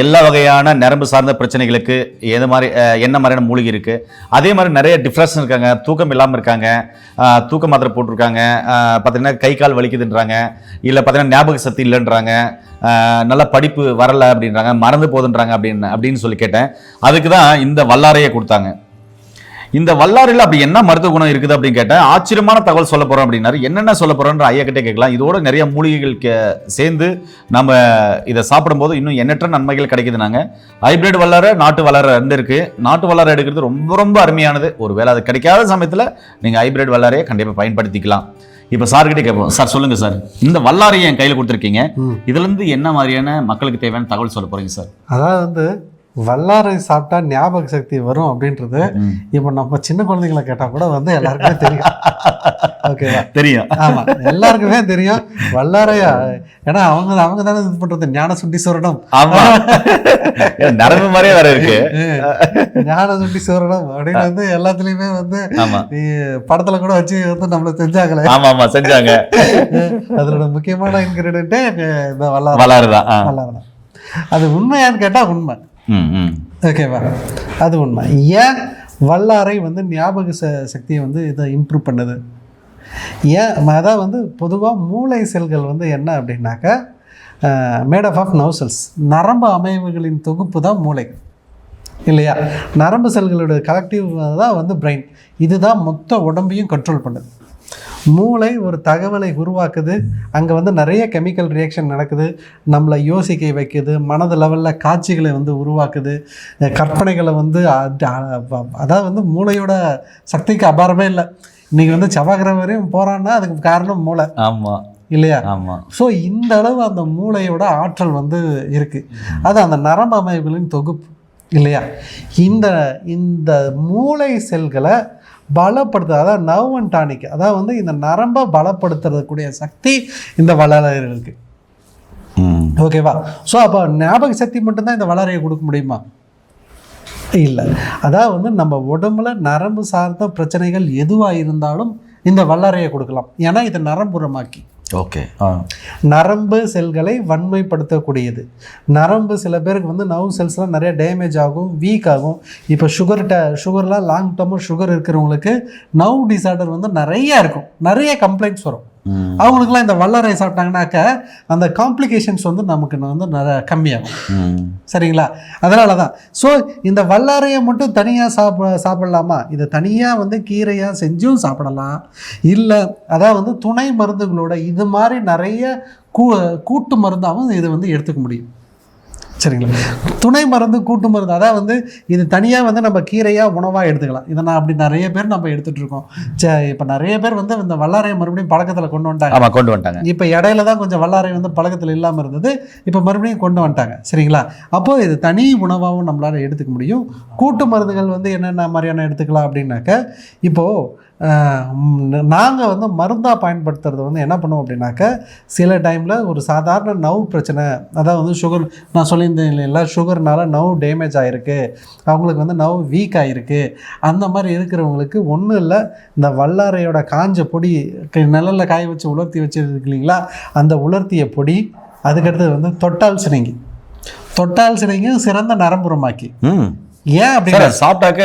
எல்லா வகையான நரம்பு சார்ந்த பிரச்சனைகளுக்கு எது மாதிரி என்ன மாதிரியான மூலிகை இருக்குது அதே மாதிரி நிறைய டிப்ரெஷன் இருக்காங்க. தூக்கம் இல்லாமல் இருக்காங்க. தூக்க மாத்திரை போட்டிருக்காங்க. பார்த்திங்கன்னா பார்த்தீங்கன்னா கை கால் வலிக்குதுன்றாங்க. இல்லை பார்த்தீங்கன்னா ஞாபக சக்தி இல்லைன்றாங்க. நல்லா நல்ல படிப்பு வரலை அப்படின்றாங்க. மறந்து போகுதுன்றாங்க அப்படின்னு அப்படின்னு சொல்லி கேட்டேன். அதுக்கு தான் இந்த வல்லாரையை கொடுத்தாங்க. இந்த வல்லாரில் அப்படி என்ன மருத்துவ குணம் இருக்குது அப்படின்னு கேட்டேன் ஆச்சரியமான தகவல் சொல்ல போறோம் அப்படின்னாரு. என்னென்ன சொல்ல போறோன்ற ஐயா கிட்டே கேட்கலாம். இதோட நிறைய மூலிகைகள் கே- சேர்ந்து நம்ம இதை சாப்பிடும்போது இன்னும் எண்ணற்ற நன்மைகள் கிடைக்குது நாங்க. ஹைபிரிட் வல்லார நாட்டு வல்லார ரெண்டு இருக்கு. நாட்டு வல்லார எடுக்கிறது ரொம்ப ரொம்ப அருமையானது. ஒருவேளை அது கிடைக்காத சமயத்துல நீங்க ஹைபிரிட் வல்லாரையை கண்டிப்பா பயன்படுத்திக்கலாம். இப்போ சார் கிட்டே கேட்போம். சார் சொல்லுங்க சார் இந்த வல்லாரையை என் கையில் கொடுத்துருக்கீங்க. ம். இதுல இருந்து என்ன மாதிரியான மக்களுக்கு தேவையான தகவல் சொல்ல போறீங்க சார் அதாவது வந்து வல்லாரை சாப்பிட்டா ஞாபக சக்தி வரும் அப்படின்றது. இப்போ நம்ம சின்ன குழந்தைங்களை கேட்டால் கூட வந்து எல்லாருக்குமே தெரியும். ஓகேவா? தெரியும். ஆமா எல்லாருக்குமே தெரியும். வல்லாரையா? ஏன்னா அவங்க அவங்க தானே இது பண்றது. ஞான சுண்டி சுரணம் ஆமா. நரம்பு மாதிரியே வேற இருக்கு. ஞான சுண்டி சுரணம் அப்படின்னு வந்து எல்லாத்துலயுமே வந்து படத்துல கூட வச்சு வந்து நம்மள செஞ்சாங்களே. ஆமா ஆமா செஞ்சாங்க. அதோட முக்கியமான இன்கிரீடியன்ட்டே இந்த வல்லாரை. வளாருதான் ஆ. வல்லாரை தான். அது உண்மையான்னு கேட்டா உண்மை. ஓகேவா அது உண்மை. ஏன் வல்லாரை வந்து ஞாபக ச சக்தியை வந்து இதை இம்ப்ரூவ் பண்ணுது? ஏன் அதான் வந்து பொதுவாக மூளை செல்கள் வந்து என்ன அப்படின்னாக்கா மேடப் ஆஃப் ஆஃப் நவுசல்ஸ் நரம்பு அமைவுகளின் தொகுப்பு தான் மூளை. இல்லையா? நரம்பு செல்களோட கலெக்டிவ் தான் வந்து பிரெயின் இதுதான் மொத்த உடம்பையும் கண்ட்ரோல் பண்ணுது. மூளை ஒரு தகவலை உருவாக்குது. அங்கே வந்து நிறைய கெமிக்கல் ரியாக்ஷன் நடக்குது. நம்மளை யோசிக்க வைக்குது. மனது லெவலில் காட்சிகளை வந்து உருவாக்குது. கற்பனைகளை வந்து அதாவது வந்து மூளையோட சக்திக்கு அபாரமே இல்லை. இன்னைக்கு வந்து செவ்வாய்க்கிரகம் வரையும் போகிறான்னா அதுக்கு காரணம் மூளை. ஆமா. இல்லையா? ஆமா. ஸோ இந்த அளவு அந்த மூளையோட ஆற்றல் வந்து இருக்குது அது அந்த நரம்பு அமைப்புகளின் தொகுப்பு. இல்லையா? இந்த இந்த மூளை செல்களை பலப்படுத்த அதாவது நர்வ் அண்ட் டானிக் அதாவது வந்து இந்த நரம்பை பலப்படுத்துறதுக்கூடிய சக்தி இந்த வளரைகளுக்கு ம். ஓகேவா ஸோ அப்போ ஞாபக சக்தி மட்டும்தான் இந்த வளரையை கொடுக்க முடியுமா? இல்லை. அதாவது வந்து நம்ம உடம்புல நரம்பு சார்ந்த பிரச்சனைகள் எதுவாக இருந்தாலும் இந்த வல்லறையை கொடுக்கலாம். ஏன்னா இது நரம்புறமாக்கி. ஓகே. நரம்பு செல்களை வன்மைப்படுத்தக்கூடியது. நரம்பு சில பேருக்கு வந்து நர்வ் செல்ஸ்லாம் நிறைய டேமேஜ் ஆகும் வீக் ஆகும். இப்போ சுகர் ட சுகர்லாம் லாங் டேர்மாக சுகர் இருக்கிறவங்களுக்கு நர்வ் டிசார்டர் வந்து நிறைய இருக்கும். நிறைய கம்ப்ளைண்ட்ஸ் வரும். அவங்களுக்குலாம் இந்த வல்லரை சாப்பிட்டாங்கனாக்க அந்த காம்ப்ளிகேஷன்ஸ் வந்து நமக்கு வந்து நிறைய கம்மியாகும். சரிங்களா? அதனால தான் ஸோ இந்த வல்லாரையை மட்டும் தனியாக சாப்பிட சாப்பிடலாமா? இதை தனியாக வந்து கீரையாக செஞ்சும் சாப்பிடலாம். இல்லை அதான் வந்து துணை மருந்துகளோட இது மாதிரி நிறைய கூ கூட்டு மருந்தாகவும் இதை வந்து எடுத்துக்க முடியும். சரிங்களா? துணை மருந்து கூட்டு மருந்து. அதான் வந்து இது தனியாக வந்து நம்ம கீரையாக உணவாக எடுத்துக்கலாம். இதை நான் அப்படி நிறைய பேர் நம்ம எடுத்துகிட்டு இருக்கோம். சரி இப்போ நிறைய பேர் வந்து இந்த வல்லாரையை மறுபடியும் பழக்கத்தில் கொண்டு வந்துட்டாங்க. கொண்டு வந்துட்டாங்க. இப்போ இடையில தான் கொஞ்சம் வல்லாரை வந்து பழக்கத்தில் இல்லாமல் இருந்தது. இப்போ மறுபடியும் கொண்டு வந்துட்டாங்க. சரிங்களா? அப்போ இது தனி உணவாகவும் நம்மளால் எடுத்துக்க முடியும். கூட்டு மருந்துகள் வந்து என்னென்ன மாதிரியான எடுத்துக்கலாம் அப்படின்னாக்க இப்போது நாங்கள் வந்து மருந்தாக பயன்படுத்துறது வந்து என்ன பண்ணுவோம் அப்படின்னாக்க சில டைமில் ஒரு சாதாரண நவ் பிரச்சனை அதாவது வந்து சுகர் நான் சொல்லியிருந்தேன் இல்லைங்களா சுகர்னால நவ் டேமேஜ் ஆகிருக்கு அவங்களுக்கு வந்து நவ் வீக் ஆகிருக்கு அந்த மாதிரி இருக்கிறவங்களுக்கு ஒன்றும் இல்லை இந்த வல்லாரையோட காஞ்ச பொடி க- காய வச்சு உலர்த்தி வச்சுருக்கு இல்லைங்களா அந்த உலர்த்திய பொடி அதுக்கடுத்தது வந்து தொட்டால் சினைங்கி. தொட்டால் சினைங்க சிறந்த நரம்புறமாக்கி ஏன் அப்படின்னா சார் சாப்பிட்டாக்க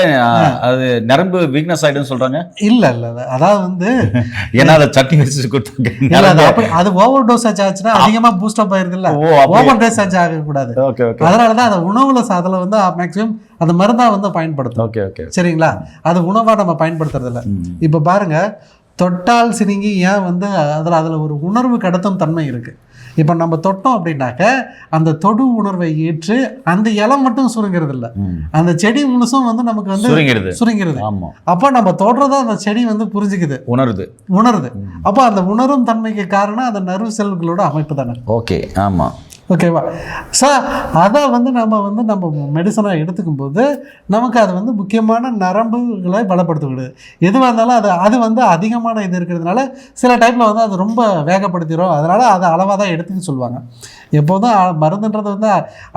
அது நரம்பு வீக்னஸ் ஆயிடும்னு சொல்றாங்க? இல்லை இல்லை அதாவது வந்து ஏன்னா அதை சட்னி வச்சு கொடுத்தாங்க அது அப்படி ஓவர் டோஸ் ஆச்சுன்னா அதிகமா பூஸ்ட் அப் அப்படி ஓவர் டோஸ் ஆச்சு ஆகக்கூடாது. Okay okay. அதனால தான் அதை உணவுல அதில் வந்து மேக்ஸிமம் அந்த மருந்தா வந்து பயன்படுத்தும் ஓகே ஓகே. சரிங்களா? அது உணவா நம்ம பயன்படுத்துறது இல்ல. இப்போ பாருங்க தொட்டால் சினுங்கி ஏன் வந்து அதில் அதில் ஒரு உணர்வு கடத்தும் தன்மை இருக்கு. இப்போ நம்ம தொட்டோம் அப்படின்னாக்க அந்த தொடு உணர்வை ஏற்று அந்த இலை மட்டும் சுருங்கிறது இல்ல. அந்த செடி முழுசும் வந்து நமக்கு வந்து சுருங்கிறது ஆமா. அப்போ நம்ம தொடுறத அந்த செடி வந்து புரிஞ்சுக்குது. உணருது. உணருது. அப்போ அந்த உணரும் தன்மைக்கு காரணம் அந்த நர்வ் செல்களோட அமைப்பு தானே. ஓகே ஆமா. ஓகேவா ஸோ அதை வந்து நம்ம வந்து நம்ம மெடிசனாக எடுத்துக்கும் போது நமக்கு அது வந்து முக்கியமான நரம்புகளை பலப்படுத்திவிடுது. எதுவாக இருந்தாலும் அது அது வந்து அதிகமான இது இருக்கிறதுனால சில டைமில் வந்து அது ரொம்ப வேகப்படுத்திடும் அதனால் அதை அளவாக தான் எடுத்துக்க சொல்லுவாங்க. எப்போதும் மருந்துன்றது வந்து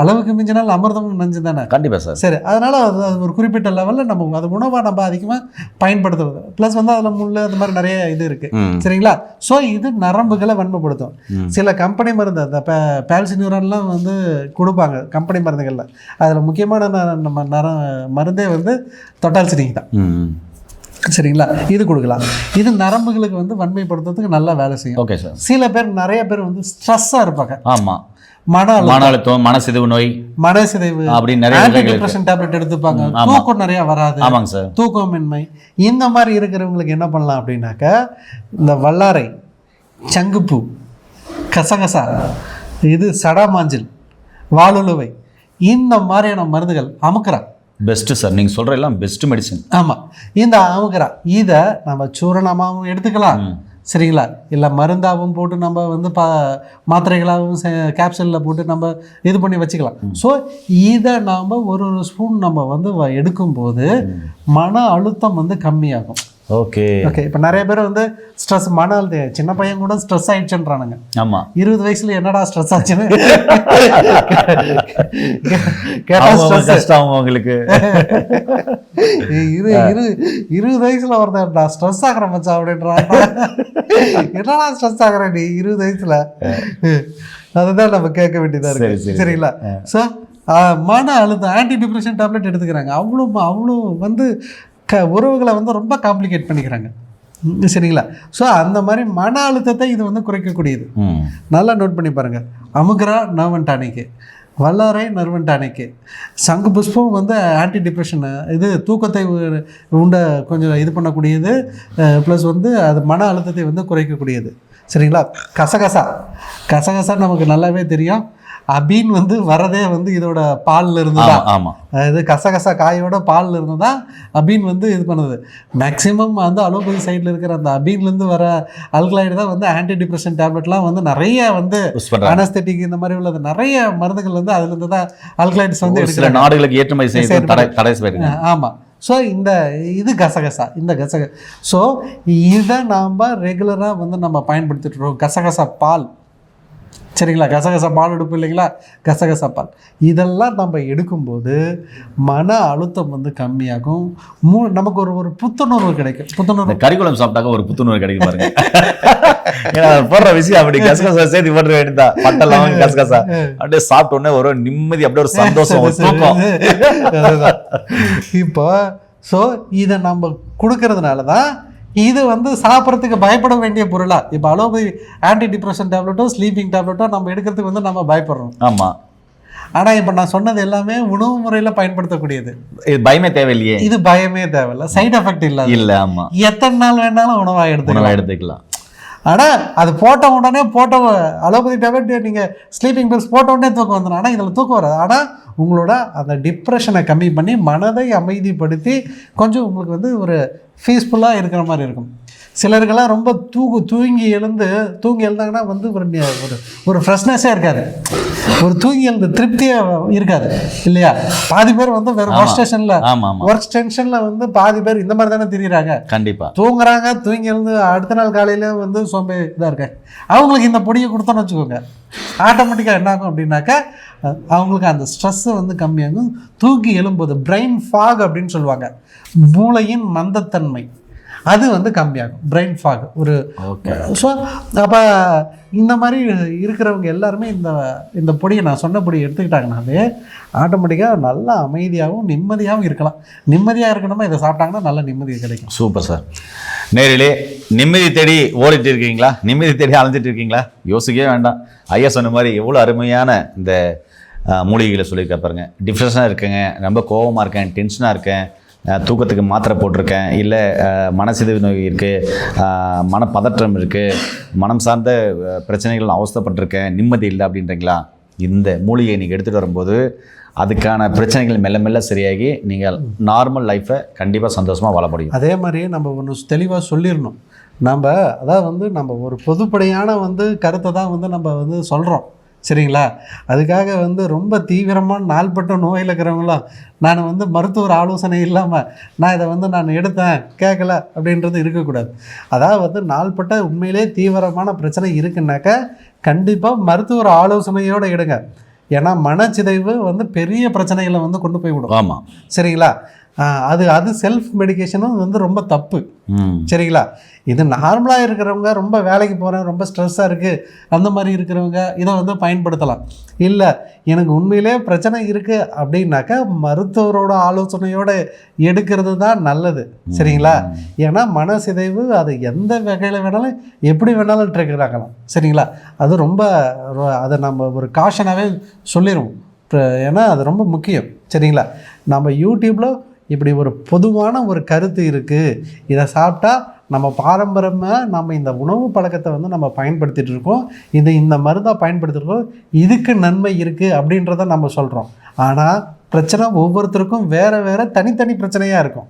அளவுக்கு மிஞ்சினால் அமிர்தமும் நஞ்சு தானே? கண்டிப்பாக சார். சரி அதனால் அது அது ஒரு குறிப்பிட்ட லெவலில் நம்ம அது உணவாக நம்ம அதிகமாக பயன்படுத்துறது ப்ளஸ் வந்து அதில் முள் அந்த மாதிரி நிறைய இது இருக்குது சரிங்களா? ஸோ இது நரம்புகளை வன்மைப்படுத்தும். சில கம்பெனி மருந்து அந்த பேல்சினியூரன்லாம் வந்து கொடுப்பாங்க கம்பெனி மருந்துகளில். அதில் முக்கியமான நம்ம நர மருந்தே வந்து தொட்டால்சினிங் தான். ம். சரிங்களா? இது கொடுக்கலாம். இது நரம்புகளுக்கு வந்து வன்மைப்படுத்துறதுக்கு நல்லா வேலை செய்யும். ஓகே சார் சில பேர் நிறைய பேர் வந்து ஸ்ட்ரெஸ்ஸாக இருப்பாங்க. ஆமாம் மன மன அழுத்தம் மனசிதைவு நோய். மனசிதைவு. அப்படின்னு நிறைய டிப்ரெஷன் டேப்லெட் எடுத்துப்பாங்க. தூக்கம் நிறைய வராது. ஆமாங்க சார் தூக்கமின்மை. இந்த மாதிரி இருக்கிறவங்களுக்கு என்ன பண்ணலாம் அப்படின்னாக்கா இந்த வல்லாரை சங்குப்பூ கசகசா இது சடாமாஞ்சில் வாலுழுவை இந்த மாதிரியான மருந்துகள் அமுக்குறா பெஸ்ட்டு சார் நீங்கள் சொல்கிற எல்லாம் பெஸ்ட் மெடிசன் ஆமாம் இந்த அமுக்குறா இதை நம்ம சூரணமாகவும் எடுத்துக்கலாம். சரிங்களா? இல்லை மருந்தாகவும் போட்டு நம்ம வந்து பா மாத்திரைகளாகவும் கேப்சூலில் போட்டு நம்ம இது பண்ணி வச்சுக்கலாம். ஸோ இதை நாம் ஒரு ஒரு ஸ்பூன் நம்ம வந்து எடுக்கும்போது மன அழுத்தம் வந்து கம்மியாகும். ஓகே. ஓகே இப்போ நிறைய பேர் வந்து ஸ்ட்ரெஸ் மன அழுத்தம் சின்ன பையன் கூட ஸ்ட்ரெஸ் ஆயிடுச்சுன்றானுங்க. ஆமாம் இருபது வயசுல என்னடா ஸ்ட்ரெஸ் ஆச்சுன்னு. கஷ்டம் அவங்க அவங்களுக்கு இரு இரு இருபது வயசுல ஒருத்தன் நான் ஸ்ட்ரெஸ் ஆகிறேன் மச்சான் அப்படின்றான் என்னடா ஸ்ட்ரெஸ் ஆகுற நீ இருபது வயசுல? அதுதான் நம்ம கேட்க வேண்டியதா சரி, இருக்கு சரி, சரிங்களா? ஸோ மன அழுத்தம் ஆன்டி டிப்ரெஷன் டேப்லெட் எடுத்துக்கிறாங்க. அவ்வளோ அவ்வளோ வந்து க உறவுகளை வந்து ரொம்ப காம்ப்ளிகேட் பண்ணிக்கிறாங்க. சரிங்களா? ஸோ அந்த மாதிரி மன அழுத்தத்தை இது வந்து குறைக்கக்கூடியது. நல்லா நோட் பண்ணி பாருங்கள் அமுக்ரா நர்வன் டானிக்கு. வல்லாரை நர்வன் டானிக்கு. சங்கு புஷ்பம் வந்து ஆன்டி டிப்ரெஷன் இது தூக்கத்தை உண்ட கொஞ்சம் இது பண்ணக்கூடியது ப்ளஸ் வந்து அது மன அழுத்தத்தை வந்து குறைக்கக்கூடியது. சரிங்களா? கசகசா. கசகசா நமக்கு நல்லாவே தெரியும். அபீன் வந்து வரதே வந்து இதோட பால்ல இருந்து தான். ஆமாம் இது கசகசா காயோட பால்ல இருந்து தான் அபீன் வந்து இது பண்ணுது. மேக்ஸிமம் வந்து அலோபதி சைடில் இருக்கிற அந்த அபீன்லேருந்து வர அல்கலாய்டு தான் வந்து ஆன்டி டிப்ரெஷன் டேப்லெட்லாம் வந்து நிறைய வந்து அனஸ்தெட்டிக் இந்த மாதிரி உள்ளது. நிறைய மருந்துகள் வந்து அதுலேருந்து தான் அல்கலாய்ட்ஸ் வந்து சில நாடுகளுக்கு ஏற்றுமதி செய்து தடை தடை செய்வாங்க ஆமாம் ஸோ இந்த இது கசகசா இந்த கசக ஸோ இதை நாம் ரெகுலராக வந்து நம்ம பயன்படுத்திட்டு இருக்கோம். கசகசா பால். சரிங்களா? கசகசா பால் எடுப்போம் இல்லைங்களா? கசகசா பால் இதெல்லாம் நம்ம எடுக்கும்போது மன அழுத்தம் வந்து கம்மியாகும். மூ நமக்கு ஒரு ஒரு புத்துணர்வு கிடைக்கும். புத்துணர்வு. கறிக்குளம் சாப்பிட்டாக்க ஒரு புத்துணர்வு கிடைக்கும் பாருங்க. ஏன்னா போடுற விஷயம் அப்படி கசகசா சேர்த்து போடுற வேண்டியதா பட்டெல்லாம் கசகசா. அப்படியே சாப்பிட்ட உடனே ஒரு நிம்மதி அப்படியே ஒரு சந்தோஷம். இப்போ ஸோ இதை நம்ம கொடுக்கறதுனால தான் இது வந்து சாப்பிட்றதுக்கு பயப்பட வேண்டிய பொருளா? இப்போ அலோபதி ஆன்டி டிப்ரெஷன் டேப்லெட்டோ ஸ்லீப்பிங் டேப்லெட்டோ நம்ம எடுக்கிறதுக்கு வந்து நம்ம பயப்படுறோம். ஆமா. ஆனால் இப்போ நான் சொன்னது எல்லாமே உணவு முறையில் பயன்படுத்தக்கூடியது. இது பயமே தேவையில்லையே. இது பயமே தேவையில்ல. சைடு எஃபெக்ட் இல்லை இல்ல ஆமா. எத்தனை நாள் வேணாலும் உணவாக எடுத்துக்கலாம். எடுத்துக்கலாம். ஆனால் அது போட்ட உடனே போட்ட அலோபதி டேப்லெட் நீங்கள் ஸ்லீப்பிங் பில்ஸ் போட்ட உடனே தூக்கம் வந்துடும் ஆனால் இதில் தூக்கம் வராது. ஆனால் உங்களோட அந்த டிப்ரெஷனை கம்மி பண்ணி மனதை அமைதிப்படுத்தி கொஞ்சம் உங்களுக்கு வந்து ஒரு பீஸ்ஃபுல்லாக இருக்கிற மாதிரி இருக்கும். சிலருக்கெல்லாம் ரொம்ப தூக்கு தூங்கி எழுந்து தூங்கி எழுந்தாங்கன்னா வந்து ஒரு ஒரு ஃப்ரெஷ்னஸே இருக்காது. ஒரு தூங்கி எழுந்து திருப்தியே இருக்காது இல்லையா? பாதி பேர் வந்து வெறும் ஒர்க் ஸ்டேஷனில் ஒர்க் டென்ஷனில் வந்து பாதி பேர் இந்த மாதிரி தானே திரியிறாங்க. கண்டிப்பா. தூங்குறாங்க தூங்கி எழுந்து அடுத்த நாள் காலையில வந்து சோம்பே இதாக இருக்காங்க அவங்களுக்கு இந்த பொடியை கொடுத்தோன்னு வச்சுக்கோங்க. ஆட்டோமேட்டிக்காக என்ன ஆகும் அப்படின்னாக்கா அவங்களுக்கு அந்த ஸ்ட்ரெஸ்ஸு வந்து கம்மியாகும். தூக்கி எழும்போது பிரெயின் ஃபாக் அப்படின்னு சொல்லுவாங்க. மூளையின் மந்தத்தன்மை. அது வந்து கம்மியாகும். பிரெயின் ஃபாக் ஒரு ஓகே ஸோ அப்போ இந்த மாதிரி இருக்கிறவங்க எல்லாருமே இந்த இந்த பொடியை நான் சொன்ன பொடியை எடுத்துக்கிட்டாங்கனாலே ஆட்டோமேட்டிக்காக நல்லா அமைதியாகவும் நிம்மதியாகவும் இருக்கலாம். நிம்மதியாக இருக்கணுமா? இதை சாப்பிட்டாங்கன்னா நல்ல நிம்மதி கிடைக்கும். சூப்பர் சார் நேரிலே நிம்மதி தேடி ஓடிட்டு இருக்கீங்களா? நிம்மதி தேடி அலைஞ்சிட்டு இருக்கீங்களா? யோசிக்கவே வேண்டாம். ஐயா சொன்ன மாதிரி எவ்வளோ அருமையான இந்த மூலிகைகளை சொல்லியிருக்கா பாருங்க. டிப்ரெஷனாக இருக்கேங்க. ரொம்ப கோவமா இருக்கேன். டென்ஷனாக இருக்கேன். தூக்கத்துக்கு மாத்திரை போட்டிருக்கேன். இல்லை மனசிதைவு நோய் இருக்குது மனப்பதற்றம் இருக்குது மனம் சார்ந்த பிரச்சனைகள் அவஸ்தைப்பட்டிருக்கேன். நிம்மதி இல்லை அப்படின்றீங்களா? இந்த மூலிகையை நீங்கள் எடுத்துகிட்டு வரும்போது அதுக்கான பிரச்சனைகள் மெல்ல மெல்ல சரியாகி நீங்கள் நார்மல் லைஃப்பை கண்டிப்பாக சந்தோஷமாக வாழ முடியும். அதே மாதிரி நம்ம ஒன்று தெளிவாக சொல்லிடணும். நம்ம அதாவது வந்து நம்ம ஒரு பொதுப்படையான வந்து கருத்தை தான் வந்து நம்ம வந்து சொல்கிறோம் சரிங்களா? அதுக்காக வந்து ரொம்ப தீவிரமான நாள்பட்ட நோயில் இருக்கிறவங்களாம் நான் வந்து மருத்துவர் ஆலோசனை இல்லாமல் நான் இதை வந்து நான் எடுத்தேன் கேட்கல அப்படின்றது இருக்கக்கூடாது. அதாவது வந்து நாள்பட்ட உண்மையிலே தீவிரமான பிரச்சனை இருக்குன்னாக்கா கண்டிப்பாக மருத்துவர் ஆலோசனையோடு எடுங்க. ஏன்னா மனச்சிதைவு வந்து பெரிய பிரச்சனைகளை வந்து கொண்டு போய் விடும். ஆமாம் சரிங்களா? அது அது செல்ஃப் மெடிகேஷனும் வந்து ரொம்ப தப்பு. சரிங்களா? இது நார்மலாக இருக்கிறவங்க ரொம்ப வேலைக்கு போகிறேன் ரொம்ப ஸ்ட்ரெஸ்ஸாக இருக்குது அந்த மாதிரி இருக்கிறவங்க இதை வந்து பயன்படுத்தலாம். இல்லை எனக்கு உண்மையிலே பிரச்சனை இருக்குது அப்படின்னாக்கா மருத்துவரோட ஆலோசனையோடு எடுக்கிறது தான் நல்லது. சரிங்களா? ஏன்னா மனசிதைவு அது எந்த வகையில் வேணாலும் எப்படி வேணாலும் ட்ரிகர் ஆகலாம். சரிங்களா? அது ரொம்ப அதை நம்ம ஒரு காஷனாகவே சொல்லிடுவோம் இப்ப ஏன்னா அது ரொம்ப முக்கியம். சரிங்களா? நம்ம யூடியூப்பில் இப்படி ஒரு பொதுவான ஒரு கருத்து இருக்குது இதை சாப்பிட்டா நம்ம பாரம்பரியமாக நம்ம இந்த உணவு பழக்கத்தை வந்து நம்ம பயன்படுத்திகிட்டு இருக்கோம். இது இந்த மருந்தாக பயன்படுத்திருக்கோம் இதுக்கு நன்மை இருக்குது அப்படின்றத நம்ம சொல்கிறோம் ஆனால் பிரச்சனை ஒவ்வொருத்தருக்கும் வேறு வேறு தனித்தனி பிரச்சனையாக இருக்கும்.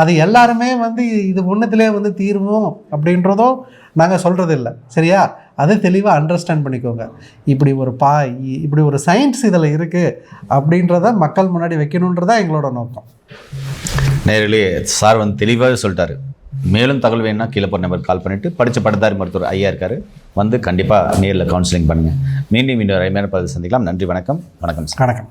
அது எல்லாருமே வந்து இது ஒன்றுத்திலே வந்து தீர்வும் அப்படின்றதும் நாங்கள் சொல்கிறது இல்லை சரியா? அதை தெளிவாக அண்டர்ஸ்டாண்ட் பண்ணிக்கோங்க. இப்படி ஒரு பா இப்படி ஒரு சயின்ஸ் இதில் இருக்குது அப்படின்றத மக்கள் முன்னாடி வைக்கணுன்றதா எங்களோட நோக்கம். நேரிலே சார் வந்து தெளிவாக சொல்லிட்டாரு. மேலும் தகவல் வேணும்னா கீழே போகிற நம்பர் கால் பண்ணிவிட்டு படித்த பட்டதாரி மருத்துவர் ஐயா இருக்காரு. வந்து கண்டிப்பாக நேரில் கவுன்சிலிங் பண்ணுங்கள் மீண்டும் இன்னொரு அருமையான பதிவு சந்திக்கலாம். நன்றி வணக்கம். வணக்கம் சார். வணக்கம்.